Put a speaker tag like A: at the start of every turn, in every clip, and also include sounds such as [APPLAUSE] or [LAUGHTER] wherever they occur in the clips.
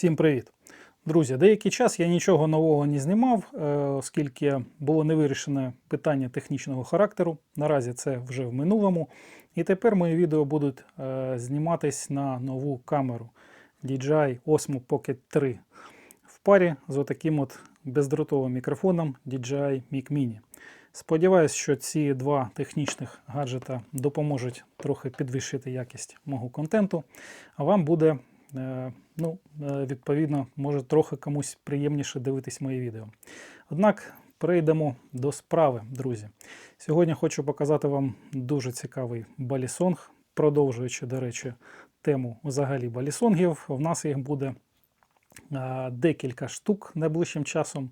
A: Всім привіт! Друзі, деякий час я нічого нового не знімав, е, оскільки було не вирішене питання технічного характеру. Наразі це вже в минулому. І тепер мої відео будуть е, зніматись на нову камеру DJI Osmo Pocket 3 в парі з отаким от бездротовим мікрофоном DJI Mic Mini. Сподіваюсь, що ці два технічних гаджета допоможуть трохи підвищити якість мого контенту, а вам буде, е, ну, е, відповідно, може трохи комусь приємніше дивитись мої відео. Однак перейдемо до справи, друзі. Сьогодні хочу показати вам дуже цікавий балісонг, продовжуючи, до речі, тему взагалі балісонгів. В нас їх буде е, декілька штук найближчим часом.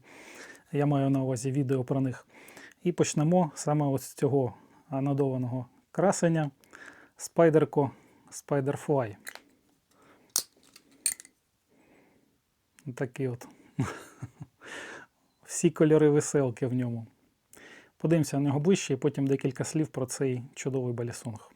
A: Я маю на увазі відео про них. І почнемо саме ось з цього анодованого красення Spyderco Spiderfly. Такий от. Всі кольори веселки в ньому. Подивимося на нього ближче і потім декілька слів про цей чудовий балісонг.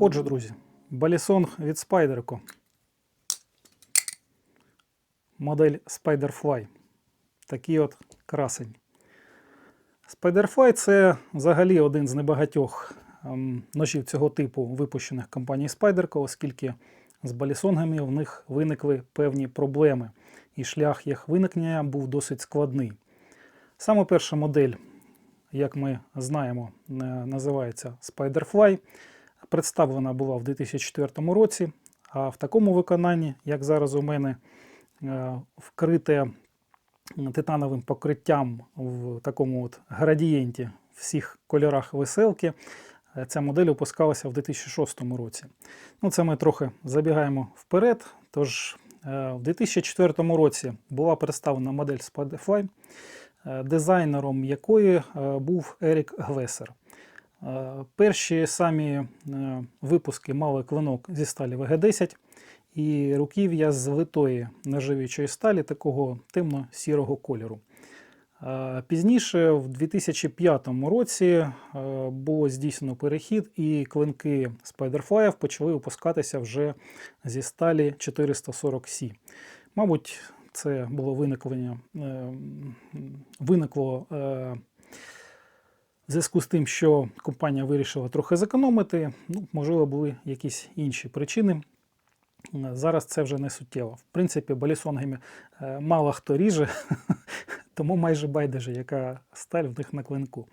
A: Отже, друзі, балісонг від Spyderco. Модель Spiderfly. Такий от красень. Spiderfly це взагалі один з небагатьох ем, ножів цього типу, випущених компанією Spyderco, оскільки з балісонгами в них виникли певні проблеми, і шлях їх виникнення був досить складний. Саме перша модель, як ми знаємо, е, називається Spiderfly. Представлена була в 2004 році, а в такому виконанні, як зараз у мене, е, вкрите титановим покриттям в такому от градієнті всіх кольорах веселки. Е, Ця модель опускалася в 2006 році. Ну, Це ми трохи забігаємо вперед. Тож, е, в 2004 році була представлена модель е, дизайнером якої був Ерік Гвесер. Е, Перші самі е, випуски мали клинок зі сталі ВГ-10 і руків'я з литої нержавіючої сталі такого темно-сірого кольору. Е, Пізніше, в 2005 році, було здійснено перехід, і клинки Spiderfly почали випускатися вже зі сталі 440C. Мабуть, це було виникло в зв'язку з тим, що компанія вирішила трохи зекономити, ну, можливо, були якісь інші причини. Зараз це вже не суттєво. В принципі, балісонгами е, мало хто ріже, [LAUGHS] тому майже байдуже, яка сталь в них на клинку.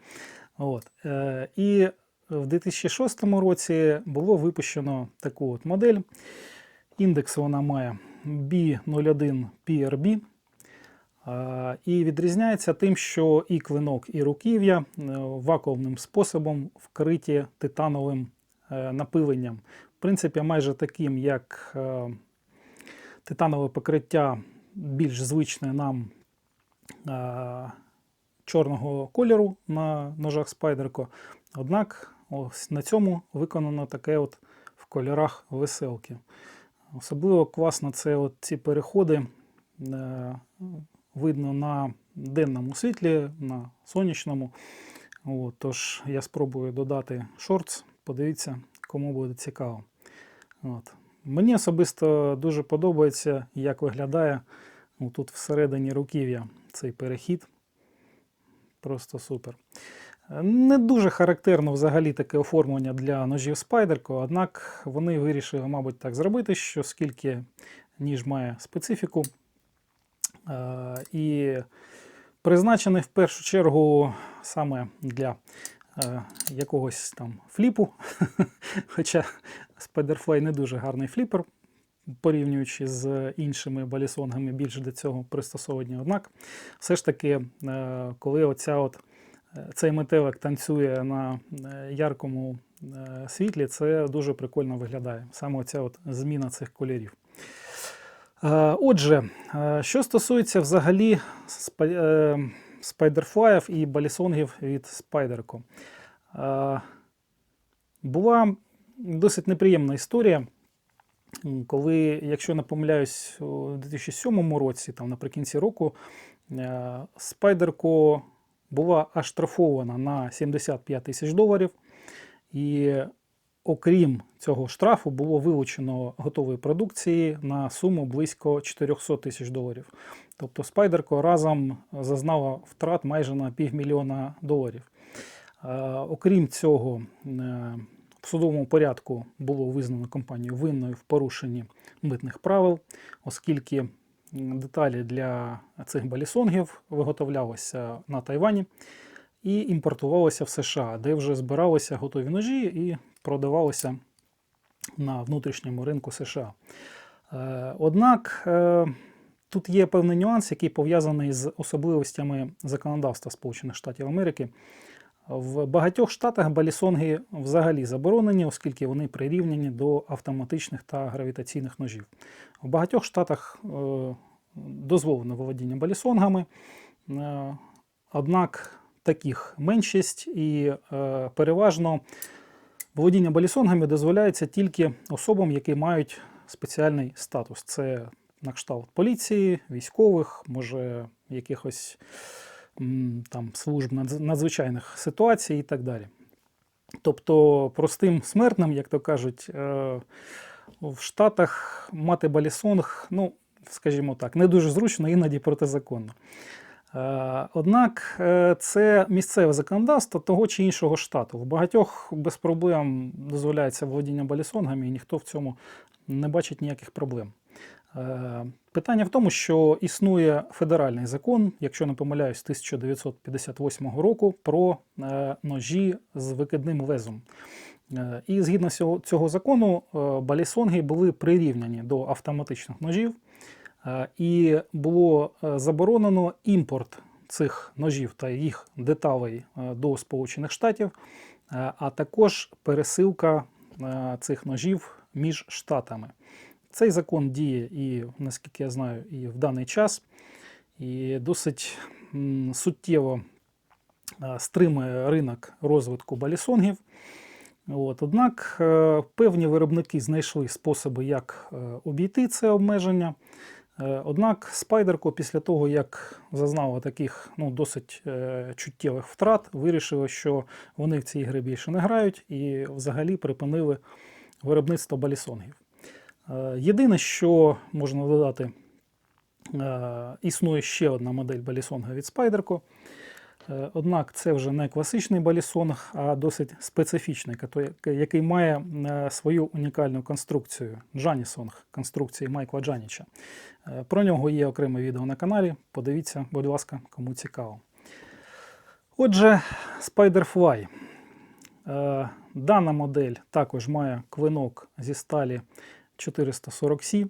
A: От. Е, І в 2006 році було випущено таку от модель. Індекс вона має B01 PRB. Е, І відрізняється тим, що і клинок, і руків'я е, вакуумним способом вкриті титановим е, напиленням. В принципі, майже таким, як е, титанове покриття більш звичне нам чорного кольору на ножах Спайдерко. Однак ось на цьому виконано таке от в кольорах веселки. Особливо класно це от ці переходи видно на денному світлі, на сонячному. От, тож я спробую додати шортс. Подивіться, кому буде цікаво. От. Мені особисто дуже подобається, як виглядає тут всередині руків'я цей перехід. Просто супер. Не дуже характерно взагалі таке оформлення для ножів Спайдерко, однак вони вирішили, мабуть, так зробити, що скільки ніж має специфіку. Е, І призначений в першу чергу саме для е, якогось там фліпу. [LAUGHS] Хоча Spiderfly не дуже гарний фліпер, порівнюючи з іншими балісонгами, більш до цього пристосовані. Однак, все ж таки, е, коли оця от, цей метелик танцює на яркому світлі, це дуже прикольно виглядає. Саме оця от зміна цих кольорів. Е, Отже, е, що стосується взагалі е, спайдерфлаїв і балісонгів від Spyderco. Е, Була досить неприємна історія, коли, якщо не помиляюсь, у 2007 році, там наприкінці року, Spyderco була оштрафована на 75 тисяч доларів. І окрім цього штрафу, було вилучено готової продукції на суму близько 400 тисяч доларів. Тобто Спайдерко разом зазнала втрат майже на півмільйона доларів. Е, Окрім цього, е, в судовому порядку було визнано компанію винною в порушенні митних правил, оскільки деталі для цих балісонгів виготовлялися на Тайвані і імпортувалися в США, де вже збиралися готові ножі і продавалися на внутрішньому ринку США. Е, Однак е, тут є певний нюанс, який пов'язаний з особливостями законодавства Сполучених Штатів Америки. В багатьох штатах балісонги взагалі заборонені, оскільки вони прирівняні до автоматичних та гравітаційних ножів. В багатьох штатах е, дозволено володіння балісонгами, однак таких меншість і е, переважно володіння балісонгами дозволяється тільки особам, які мають спеціальний статус. Це на кшталт поліції, військових, може якихось там служб надзвичайних ситуацій і так далі. Тобто простим смертним, як то кажуть, е, в Штатах мати балісонг, ну, скажімо так, не дуже зручно, іноді протизаконно. Е, Однак е, це місцеве законодавство того чи іншого штату. В багатьох без проблем дозволяється володіння балісонгами, і ніхто в цьому не бачить ніяких проблем. Е, Питання в тому, що існує федеральний закон, якщо не помиляюсь, 1958 року про ножі з викидним лезом. Е, І згідно цього, закону, балісонги були прирівняні до автоматичних ножів, і було е, заборонено імпорт цих ножів та їх деталей е, до Сполучених Штатів, е, а також пересилка е, цих ножів між штатами. Цей закон діє і, наскільки я знаю, і в даний час, і досить суттєво е, стримує ринок розвитку балісонгів. От, однак е, певні виробники знайшли способи, як е, обійти це обмеження. Е, Однак Спайдерко після того, як зазнала таких ну, досить е, чуттєвих втрат, вирішили, що вони в цій гри більше не грають і взагалі припинили виробництво балісонгів. Е, Єдине, що можна додати, існує ще одна модель балісонга від Спайдерко. Е, Однак це вже не класичний балісонг, а досить специфічний, який має е, свою унікальну конструкцію Джанісонг конструкції Майкла Джаніча. Е, Про нього є окреме відео на каналі. Подивіться, будь ласка, кому цікаво. Отже, Spiderfly. Дана модель також має клинок зі сталі 440C.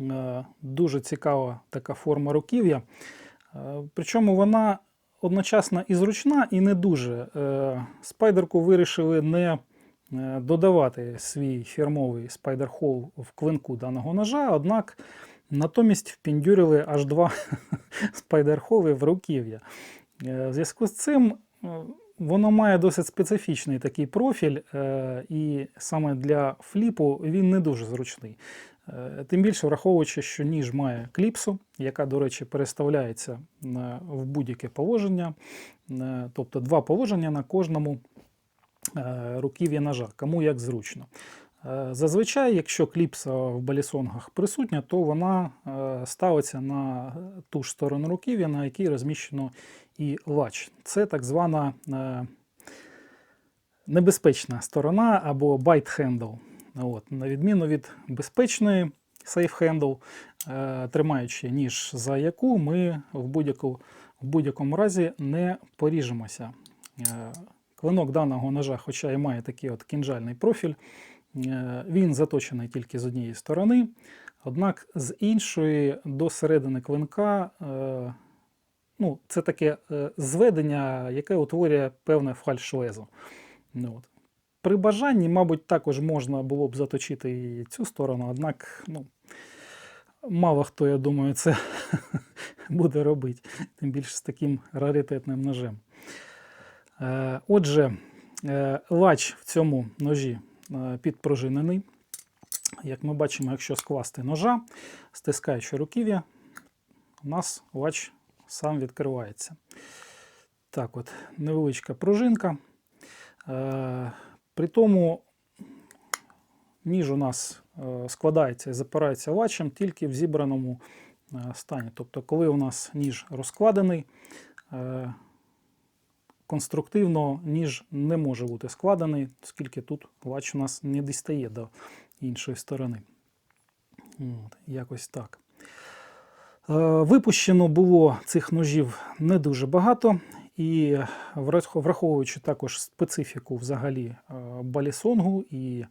A: Е, Дуже цікава така форма руків'я. Причому вона одночасно і зручна, і не дуже. Е, Спайдерку вирішили не е, додавати свій фірмовий спайдер-хол в клинку даного ножа, однак натомість впіндюрили аж два [LAUGHS] спайдер-холи в руків'я. Е, В зв'язку з цим воно має досить специфічний такий профіль, і саме для фліпу він не дуже зручний. Е, Тим більше враховуючи, що ніж має кліпсу, яка, до речі, переставляється в будь-яке положення, Е, тобто два положення на кожному е, руків'я ножа, кому як зручно. Зазвичай, якщо кліпса в балісонгах присутня, то вона ставиться на ту ж сторону руків'я, на якій розміщено і лач. Це так звана небезпечна сторона або handle. От, на відміну від безпечної е, тримаючи ніж за яку ми в, будь-яку, в будь-якому разі не поріжемося. Е, Клинок даного ножа, хоча і має такий от кінжальний профіль, е, він заточений тільки з однієї сторони, однак з іншої до середини клинка е, ну, це таке зведення, яке утворює певне фальшлезо. Ну, от. При бажанні, мабуть, також можна було б заточити і цю сторону, однак ну, мало хто, я думаю, це [LAUGHS] буде робити, тим більше з таким раритетним ножем. Е, Отже, е, лач в цьому ножі е, підпружинений. Як ми бачимо, якщо скласти ножа, стискаючи руків'я, у нас лач сам відкривається. Так, от, невеличка пружинка. При тому ніж у нас е, складається і запирається лачем тільки в зібраному е, стані. Тобто, коли у нас ніж розкладений, е, конструктивно ніж не може бути складений, оскільки тут лач у нас не дістає до іншої сторони. От, якось так. Випущено було цих ножів не дуже багато, і враховуючи також специфіку взагалі балісонгу і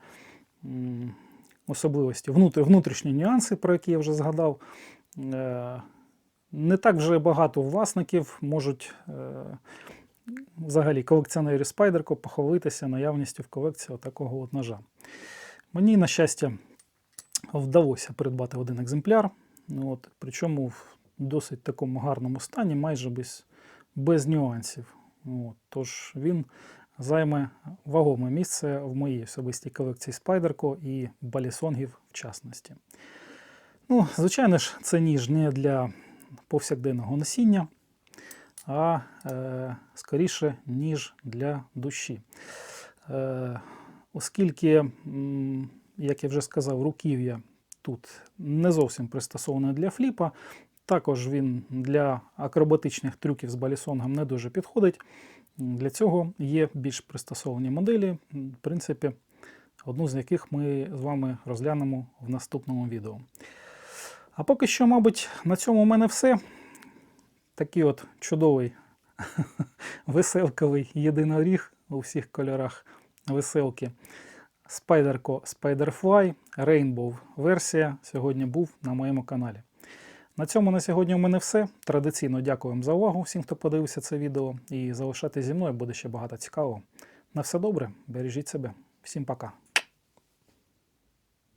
A: особливості, внутрішні нюанси, про які я вже згадав, е, не так вже багато власників можуть е, взагалі колекціонери Spyderco похвалитися наявністю в колекції такого от ножа. Мені, на щастя, вдалося придбати один екземпляр. Ну, От, причому в досить такому гарному стані, майже без, без нюансів. От, тож він займе вагоме місце в моїй особистій колекції Спайдерко і балісонгів в частності. Ну, звичайно ж, це ніж не для повсякденного носіння, а е, скоріше, ніж для душі. Е, оскільки, як я вже сказав, руків'я тут не зовсім пристосований для фліпа. Також він для акробатичних трюків з балісонгом не дуже підходить. Для цього є більш пристосовані моделі, в принципі, одну з яких ми з вами розглянемо в наступному відео. А поки що, мабуть, на цьому у мене все. Такий от чудовий [LAUGHS] веселковий єдиноріг у всіх кольорах веселки. Spyderco Spiderfly Rainbow версія сьогодні був на моєму каналі. На цьому на сьогодні у мене все. Традиційно дякую вам за увагу всім, хто подивився це відео. І залишайтесь зі мною буде ще багато цікавого. На все добре, бережіть себе. Всім пока.